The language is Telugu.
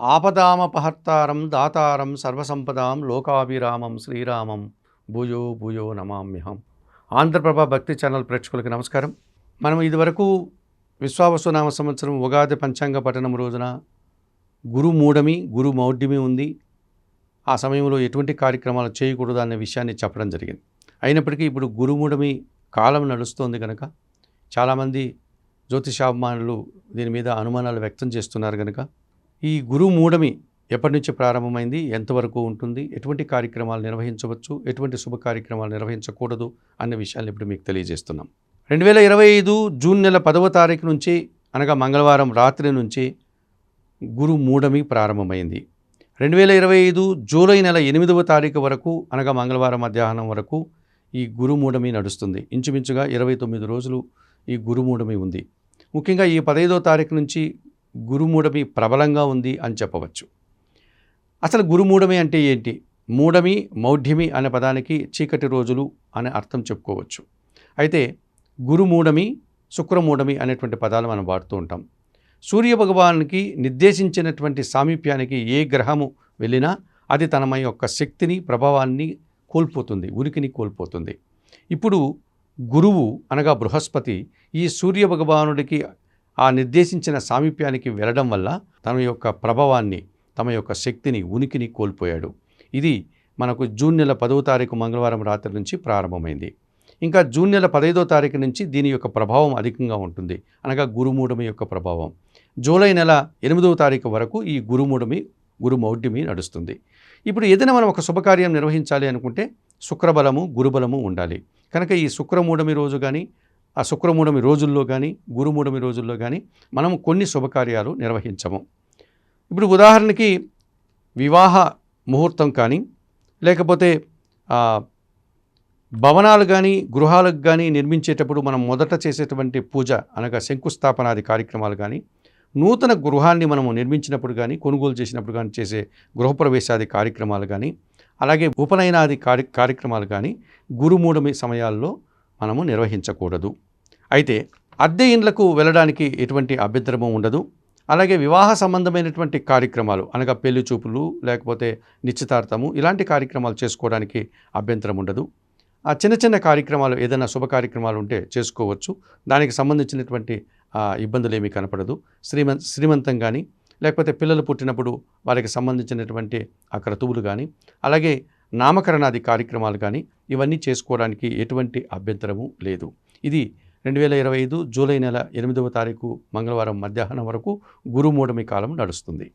ఆపదామపహర్తారం దాతారం సర్వసంపదాం లోకాభిరామం శ్రీరామం. భూయో భూయో నమామ్యహం. ఆంధ్రప్రభ భక్తి ఛానల్ ప్రేక్షకులకి నమస్కారం. మనం ఇదివరకు విశ్వావసునామ సంవత్సరం ఉగాది పంచాంగ పఠనం రోజున గురు మూఢమి గురు మౌఢ్యమి ఉంది. ఆ సమయంలో ఎటువంటి కార్యక్రమాలు చేయకూడదు అనే విషయాన్ని చెప్పడం జరిగింది. అయినప్పటికీ ఇప్పుడు గురుమూఢమి కాలం నడుస్తోంది కనుక చాలామంది జ్యోతిషాభిమానులు దీని మీద అనుమానాలు వ్యక్తం చేస్తున్నారు కనుక ఈ గురుమూఢమి ఎప్పటి నుంచి ప్రారంభమైంది? ఎంతవరకు ఉంటుంది? ఎటువంటి కార్యక్రమాలు నిర్వహించవచ్చు? ఎటువంటి శుభ కార్యక్రమాలు నిర్వహించకూడదు? అన్న విషయాన్ని ఇప్పుడు మీకు తెలియజేస్తున్నాం. రెండు వేల ఇరవై ఐదు జూన్ నెల పదవ తారీఖు నుంచి అనగా మంగళవారం రాత్రి నుంచి గురు మూఢమి ప్రారంభమైంది. రెండు వేల ఇరవై ఐదు జూలై నెల ఎనిమిదవ తారీఖు వరకు అనగా మంగళవారం మధ్యాహ్నం వరకు ఈ గురుమూఢమి నడుస్తుంది. ఇంచుమించుగా ఇరవై తొమ్మిది రోజులు ఈ గురుమూఢమి ఉంది. ముఖ్యంగా ఈ పదహైదో తారీఖు నుంచి గురుమూఢమి ప్రబలంగా ఉంది అని చెప్పవచ్చు. అసలు గురుమూఢమి అంటే ఏంటి? మూఢమి మౌఢ్యమి అనే పదానికి చీకటి రోజులు అనే అర్థం చెప్పుకోవచ్చు. అయితే గురుమూఢమి శుక్రమూఢమి అనేటువంటి పదాలు మనం వాడుతూ ఉంటాం. సూర్యభగవానికి నిర్దేశించినటువంటి సామీప్యానికి ఏ గ్రహము వెళ్ళినా అది తన యొక్క శక్తిని ప్రభావాన్ని కోల్పోతుంది ఉనికిని కోల్పోతుంది. ఇప్పుడు గురువు అనగా బృహస్పతి ఈ సూర్య భగవానుడికి ఆ నిర్దేశించిన సామీప్యానికి వెళ్ళడం వల్ల తన యొక్క ప్రభావాన్ని తమ యొక్క శక్తిని ఉనికిని కోల్పోయాడు. ఇది మనకు జూన్ నెల పదవ తారీఖు మంగళవారం రాత్రి నుంచి ప్రారంభమైంది. ఇంకా జూన్ నెల పదహైదో తారీఖు నుంచి దీని యొక్క ప్రభావం అధికంగా ఉంటుంది. అనగా గురుమూఢమి యొక్క ప్రభావం. జూలై నెల ఎనిమిదవ తారీఖు వరకు ఈ గురుమూఢమి గురుమౌఢ్యమి నడుస్తుంది. ఇప్పుడు ఏదైనా మనం ఒక శుభకార్యం నిర్వహించాలి అనుకుంటే శుక్రబలము గురుబలము ఉండాలి. కనుక ఈ శుక్రమూఢమి రోజు కానీ ఆ శుక్రమూఢమి రోజుల్లో కానీ గురుమూఢమి రోజుల్లో కానీ మనం కొన్ని శుభకార్యాలు నిర్వహించము. ఇప్పుడు ఉదాహరణకి వివాహ ముహూర్తం కానీ లేకపోతే భవనాలు కానీ గృహాలకు కానీ నిర్మించేటప్పుడు మనం మొదట చేసేటువంటి పూజ అనగా శంకుస్థాపనాది కార్యక్రమాలు కానీ నూతన గృహాన్ని మనము నిర్మించినప్పుడు కానీ కొనుగోలు చేసినప్పుడు కానీ చేసే గృహప్రవేశాది కార్యక్రమాలు కానీ అలాగే ఉపనయనాది కార్య కార్యక్రమాలు కానీ గురుమూఢమి సమయాల్లో మనము నిర్వహించకూడదు. అయితే అద్దె ఇండ్లకు వెళ్ళడానికి ఎటువంటి అభ్యంతరము ఉండదు. అలాగే వివాహ సంబంధమైనటువంటి కార్యక్రమాలు అనగా పెళ్ళి చూపులు లేకపోతే నిశ్చితార్థము ఇలాంటి కార్యక్రమాలు చేసుకోవడానికి అభ్యంతరం ఉండదు. ఆ చిన్న చిన్న కార్యక్రమాలు ఏదైనా శుభ కార్యక్రమాలు ఉంటే చేసుకోవచ్చు. దానికి సంబంధించినటువంటి ఇబ్బందులు ఏమీ కనపడదు. శ్రీమం శ్రీమంతం కానీ లేకపోతే పిల్లలు పుట్టినప్పుడు వారికి సంబంధించినటువంటి ఆ క్రతువులు కానీ అలాగే నామకరణాది కార్యక్రమాలు కానీ ఇవన్నీ చేసుకోవడానికి ఎటువంటి అభ్యంతరము లేదు. ఇది రెండు వేల ఇరవై ఐదు జూలై నెల ఎనిమిదవ తారీఖు మంగళవారం మధ్యాహ్నం వరకు గురుమూఢమి కాలం నడుస్తుంది.